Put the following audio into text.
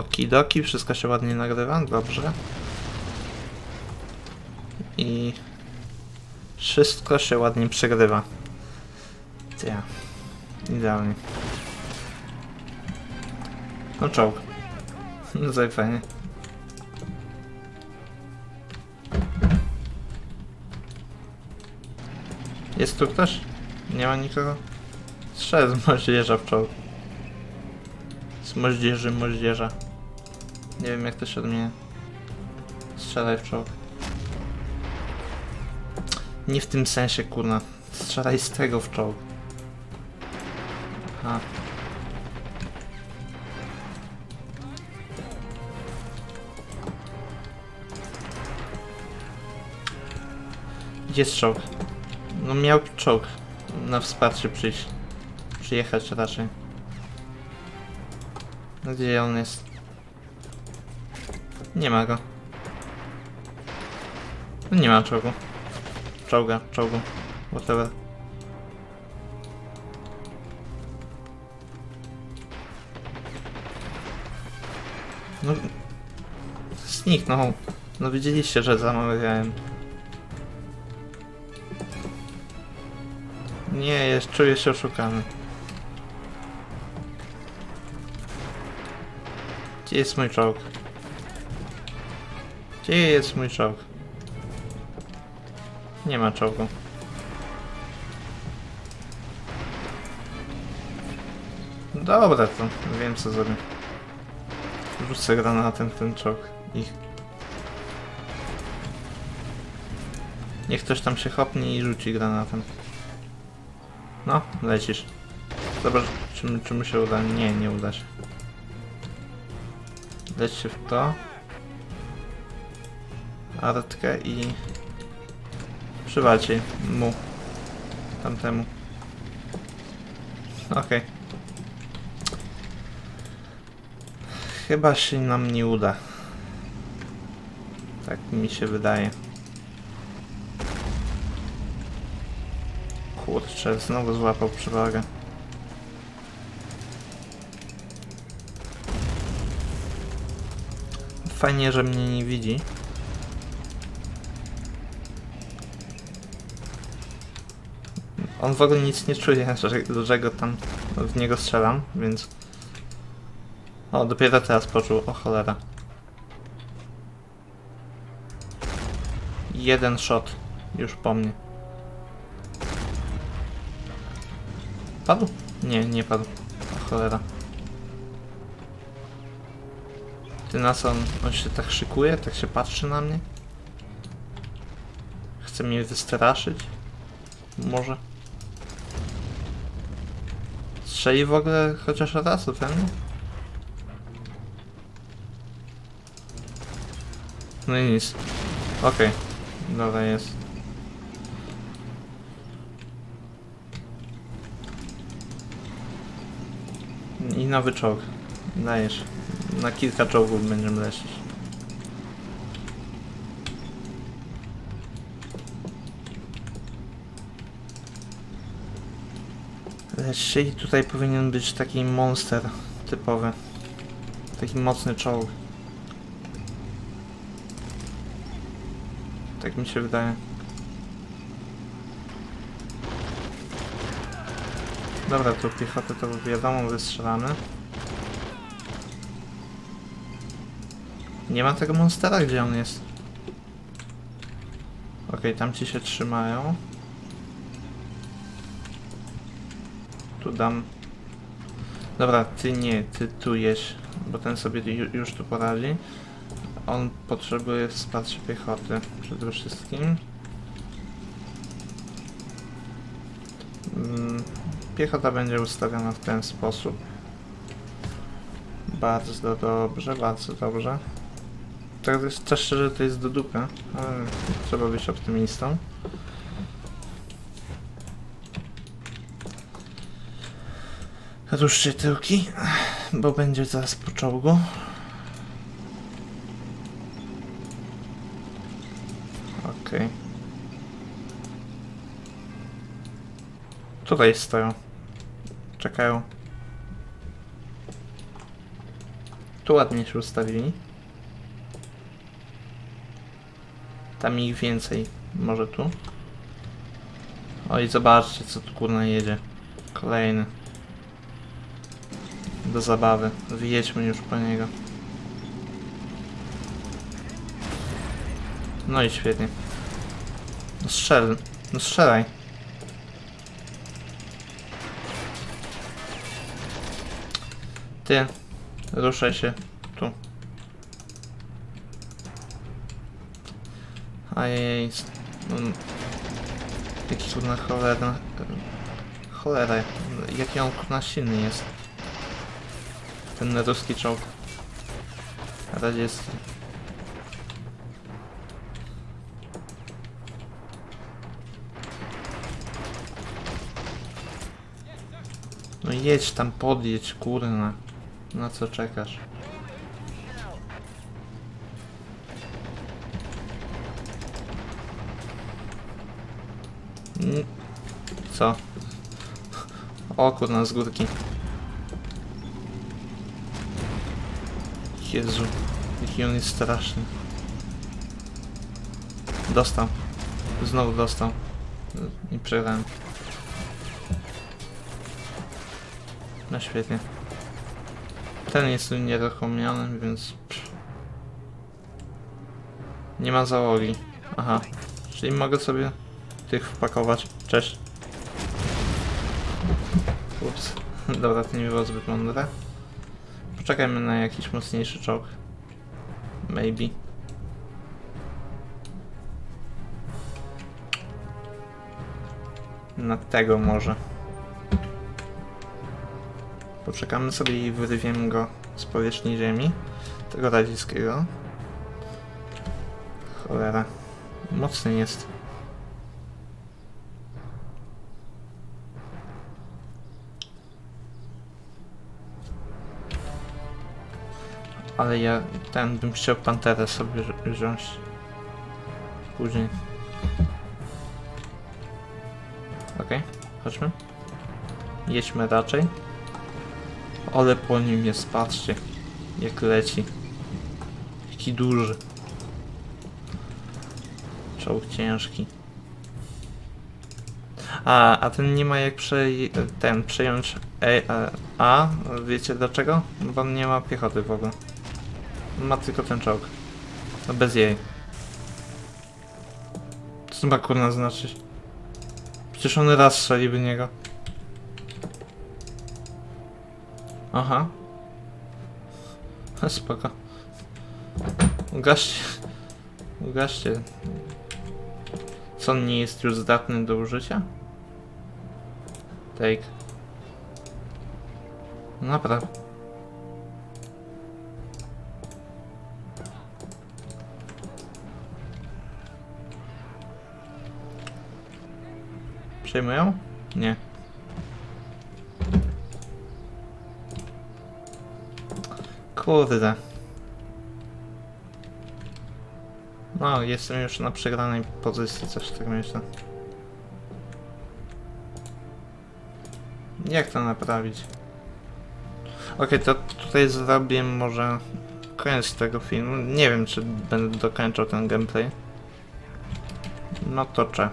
Okidoki, wszystko się ładnie nagrywa, dobrze. I wszystko się ładnie przegrywa. Ja. Idealnie. No czołg. No fajnie. Jest tu ktoś? Nie ma nikogo? Strzelę z moździerza w czołg. Z moździerzy, moździerza. Nie wiem jak to się odmienia. Strzelaj w czołg. Nie w tym sensie, kurna. Strzelaj z tego w czołg. Aha. Gdzie jest czołg? No miał czołg na wsparcie przyjść. Przyjechać raczej. Gdzie on jest? Nie ma go. No nie ma czołgu. Czołga, czołgu. Whatever. No... Zniknął. No widzieliście, że zamawiałem. Nie, jest, czuję się oszukany. Gdzie jest mój czołg? Gdzie jest mój czołg? Nie ma czołgu. Dobra, to wiem co zrobię. Rzucę granatem ten czołg. Ich. Niech ktoś tam się chopnie i rzuci granatem. No, lecisz. Zobacz, czy, czy mu się uda. Nie, nie uda się. Leć się w to. Artkę i... Przywalcie mu. Tamtemu. Okej. Chyba się nam nie uda. Tak mi się wydaje. Kurczę, znowu złapał przewagę. Fajnie, że mnie nie widzi. On w ogóle nic nie czuje, że, że go tam w niego strzelam, więc... O, dopiero teraz poczuł, o cholera. Jeden shot już po mnie. Padł? Nie, nie padł. O cholera. Ty nas on, on się tak szykuje, tak się patrzy na mnie? Chce mnie wystraszyć? Może? Strzeli w ogóle chociaż raz we mnie? No i nic. Okej. Dobra jest. I nowy czołg. Dajesz. Na kilka czołgów będziemy lecieć. Lećcie i tutaj powinien być taki monster typowy. Taki mocny czołg. Tak mi się wydaje. Dobra, tu piechotę to wiadomo, wystrzelamy. Nie ma tego monstera, gdzie on jest? Okej, tam ci się trzymają. Tu dam. Dobra, ty nie, ty tu jeź, bo ten sobie ju, już tu poradzi. On potrzebuje wsparcia piechoty przede wszystkim. Mm, Piechota będzie ustawiona w ten sposób. Bardzo dobrze, bardzo dobrze. Tak jest szczerze to jest do dupy, ale trzeba być optymistą. Ruszcie tyłki, bo będzie zaraz po czołgu. Okej. Tutaj stoją. Czekają. Tu ładnie się ustawili. Tam ich więcej. Może tu? Oj, zobaczcie co tu kurna jedzie. Kolejny. Do zabawy. Wyjedźmy już po niego. No i świetnie. No strzel. No strzelaj. Ty. Ruszaj się. Tu. Ajej. mm, Jaki kurna cholera. Cholera. Jaki on kurna silny jest. Ten ruski czołg. Radziecki. No jedź tam, podjedź, kurna. Na co czekasz? Mm, Co? O kurna, z górki. Jezu, jaki on jest straszny. Dostał. Znowu dostał. I przegrałem. No świetnie. Ten jest nieruchomiony, więc... Nie ma załogi. Aha. Czyli mogę sobie tych wpakować. Cześć. Ups. Dobra, to nie było zbyt mądre. Poczekajmy na jakiś mocniejszy czołg. Maybe. Na tego może. Poczekamy sobie i wyrwiemy go z powierzchni ziemi. Tego radzieckiego. Cholera. Mocny jest. Ale ja ten bym chciał panterę sobie wzi- wziąć. Później. Okej, chodźmy. Jedźmy raczej. Ale po nim jest, patrzcie. Jak leci. Jaki duży. Czołg ciężki. A, a ten nie ma jak przej ten przejąć e, e, A. Wiecie dlaczego? Bo on nie ma piechoty w ogóle. Ma tylko ten czołg. No bez jej. Co ma kurna znaczyć? Przecież on raz strzeli w niego. Aha. Spoko. Ugaście. Ugaście. Co on nie jest już zdatny do użycia? Take. Naprawdę. Przejmują? Nie. Kurde. No, jestem już na przegranej pozycji, coś tak myślę. Jak to naprawić? Okej, to tutaj zrobię może koniec tego filmu. Nie wiem, czy będę dokończał ten gameplay. No to cze.